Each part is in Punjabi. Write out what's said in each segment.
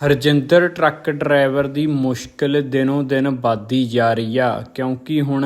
ਹਰਜਿੰਦਰ ਟਰੱਕ ਡਰਾਈਵਰ ਦੀ ਮੁਸ਼ਕਿਲ ਦਿਨੋਂ ਦਿਨ ਵੱਧਦੀ ਜਾ ਰਹੀ ਆ, ਕਿਉਂਕਿ ਹੁਣ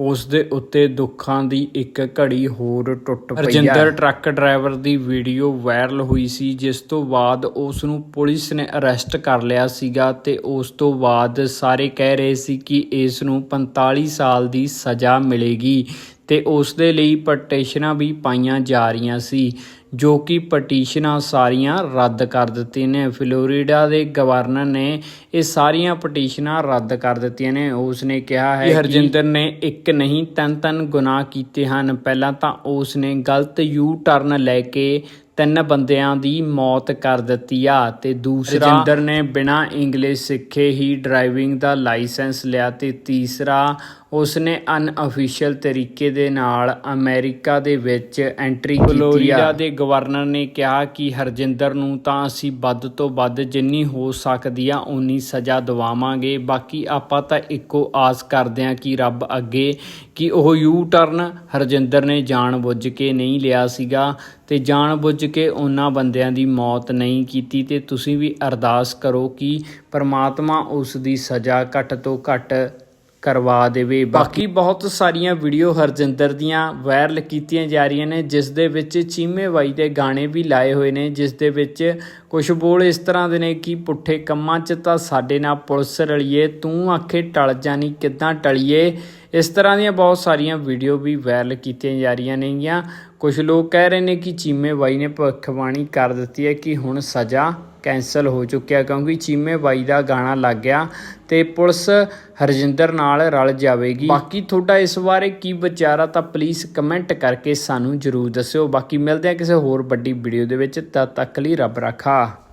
ਉਸ ਦੇ ਉੱਤੇ ਦੁੱਖਾਂ ਦੀ ਇੱਕ ਘੜੀ ਹੋਰ ਟੁੱਟ ਪਈ ਆ। ਹਰਜਿੰਦਰ ਟਰੱਕ ਡਰਾਈਵਰ ਦੀ ਵੀਡੀਓ ਵਾਇਰਲ ਹੋਈ ਸੀ, ਜਿਸ ਤੋਂ ਬਾਅਦ ਉਸ ਨੂੰ ਪੁਲਿਸ ਨੇ ਅਰੈਸਟ ਕਰ ਲਿਆ ਸੀਗਾ ਤੇ ਉਸ ਤੋਂ ਬਾਅਦ ਸਾਰੇ ਕਹਿ ਰਹੇ ਸੀ ਕਿ ਇਸ ਨੂੰ 45 ਸਾਲ ਦੀ ਸਜ਼ਾ ਮਿਲੇਗੀ ਤੇ ਉਸ ਦੇ ਲਈ ਪਟੀਸ਼ਨਾਂ ਵੀ ਪਾਈਆਂ ਜਾ ਰਹੀਆਂ ਸੀ। ਜੋ ਕਿ ਪਟੀਸ਼ਨਾਂ ਸਾਰੀਆਂ ਰੱਦ ਕਰ ਦਿੱਤੀਆਂ ਨੇ। ਫਲੋਰੀਡਾ ਦੇ ਗਵਰਨਰ ਨੇ ਇਹ ਸਾਰੀਆਂ ਪਟੀਸ਼ਨਾਂ ਰੱਦ ਕਰ ਦਿੱਤੀਆਂ ਨੇ। ਉਸ ਨੇ ਕਿਹਾ ਹੈ ਕਿ ਹਰਜਿੰਦਰ ਨੇ ਇੱਕ ਨਹੀਂ ਤਿੰਨ ਤਿੰਨ ਗੁਨਾਹ ਕੀਤੇ ਹਨ। ਪਹਿਲਾਂ ਤਾਂ ਉਸ ਨੇ ਗਲਤ ਯੂ ਟਰਨ ਲੈ ਕੇ ਤਿੰਨ ਬੰਦਿਆਂ ਦੀ ਮੌਤ ਕਰ ਦਿੱਤੀ ਆ ਤੇ ਦੂਸਰਾ ਰਜਿੰਦਰ ਨੇ ਬਿਨਾਂ ਇੰਗਲਿਸ਼ ਸਿੱਖੇ ਹੀ ਡਰਾਈਵਿੰਗ ਦਾ ਲਾਇਸੈਂਸ ਲਿਆ ਤੇ ਤੀਸਰਾ ਉਸਨੇ ਅਨਅਫੀਸ਼ੀਅਲ ਤਰੀਕੇ ਦੇ ਨਾਲ ਅਮਰੀਕਾ ਦੇ ਵਿੱਚ ਐਂਟਰੀ ਕੀਤੀ ਆ। ਦੇ ਗਵਰਨਰ ਨੇ ਕਿਹਾ ਕਿ ਹਰਜਿੰਦਰ ਨੂੰ ਤਾਂ ਅਸੀਂ ਵੱਧ ਤੋਂ ਵੱਧ ਜਿੰਨੀ ਹੋ ਸਕਦੀ ਆ ਉਨੀ ਸਜ਼ਾ ਦਿਵਾਵਾਂਗੇ। ਬਾਕੀ ਆਪਾਂ ਤਾਂ ਇੱਕੋ ਆਸ ਕਰਦੇ ਆ ਕਿ ਰੱਬ ਅੱਗੇ ਕਿ ਉਹ ਯੂ ਟਰਨ ਹਰਜਿੰਦਰ ਨੇ ਜਾਣਬੁੱਝ ਕੇ ਨਹੀਂ ਲਿਆ ਸੀਗਾ ਤੇ ਜਾਣਬੁੱਝ ਕੇ ਉਹਨਾਂ ਬੰਦਿਆਂ ਦੀ ਮੌਤ ਨਹੀਂ ਕੀਤੀ ਤੇ ਤੁਸੀਂ ਵੀ ਅਰਦਾਸ ਕਰੋ ਕਿ ਪਰਮਾਤਮਾ ਉਸ ਦੀ ਸਜ਼ਾ ਘੱਟ ਤੋਂ ਘੱਟ ਕਰਵਾ ਦੇਵੇ। ਬਾਕੀ ਬਹੁਤ ਸਾਰੀਆਂ ਵੀਡੀਓ ਹਰਜਿੰਦਰ ਦੀਆਂ ਵਾਇਰਲ ਕੀਤੀਆਂ ਜਾ ਰਹੀਆਂ ਨੇ, ਜਿਸ ਦੇ ਵਿੱਚ ਚੀਮੇ ਬਾਈ ਦੇ ਗਾਣੇ ਵੀ ਲਾਏ ਹੋਏ ਨੇ, ਜਿਸ ਦੇ ਵਿੱਚ ਕੁਝ ਬੋਲ ਇਸ ਤਰ੍ਹਾਂ ਦੇ ਨੇ ਕਿ ਪੁੱਠੇ ਕੰਮਾਂ 'ਚ ਤਾਂ ਸਾਡੇ ਨਾਲ ਪੁਲਿਸ ਰਲੀਏ, ਤੂੰ ਆਖੇ ਟਲ ਜਾਣੀ ਕਿੱਦਾਂ ਟਲੀਏ? ਇਸ ਤਰ੍ਹਾਂ ਦੀਆਂ ਬਹੁਤ ਸਾਰੀਆਂ ਵੀਡੀਓ ਵੀ ਵਾਇਰਲ ਕੀਤੀਆਂ ਜਾ ਰਹੀਆਂ ਨੇਗੀਆਂ। ਕੁਝ ਲੋਕ ਕਹਿ ਰਹੇ ਨੇ ਕਿ ਚੀਮੇ ਬਾਈ ਨੇ ਭਵਿੱਖਬਾਣੀ ਕਰ ਦਿੱਤੀ ਹੈ ਕਿ ਹੁਣ ਸਜ਼ਾ ਕੈਂਸਲ ਹੋ ਚੁੱਕਿਆ ਕਿਉਂਕਿ ਚੀਮੇ ਬਾਈ ਦਾ ਗਾਣਾ ਲੱਗ ਗਿਆ ਤੇ ਪੁਲਿਸ ਹਰਜਿੰਦਰ ਨਾਲ ਰਲ ਜਾਵੇਗੀ। ਬਾਕੀ ਤੁਹਾਡਾ ਇਸ ਬਾਰੇ ਕੀ ਵਿਚਾਰ ਆ ਤਾਂ ਪਲੀਜ਼ ਕਮੈਂਟ ਕਰਕੇ ਸਾਨੂੰ ਜਰੂਰ ਦੱਸਿਓ। ਬਾਕੀ ਮਿਲਦੇ ਆ ਕਿਸੇ ਹੋਰ ਵੱਡੀ ਵੀਡੀਓ ਦੇ ਵਿੱਚ, ਤਦ ਤੱਕ ਲਈ ਰੱਬ ਰਾਖਾ।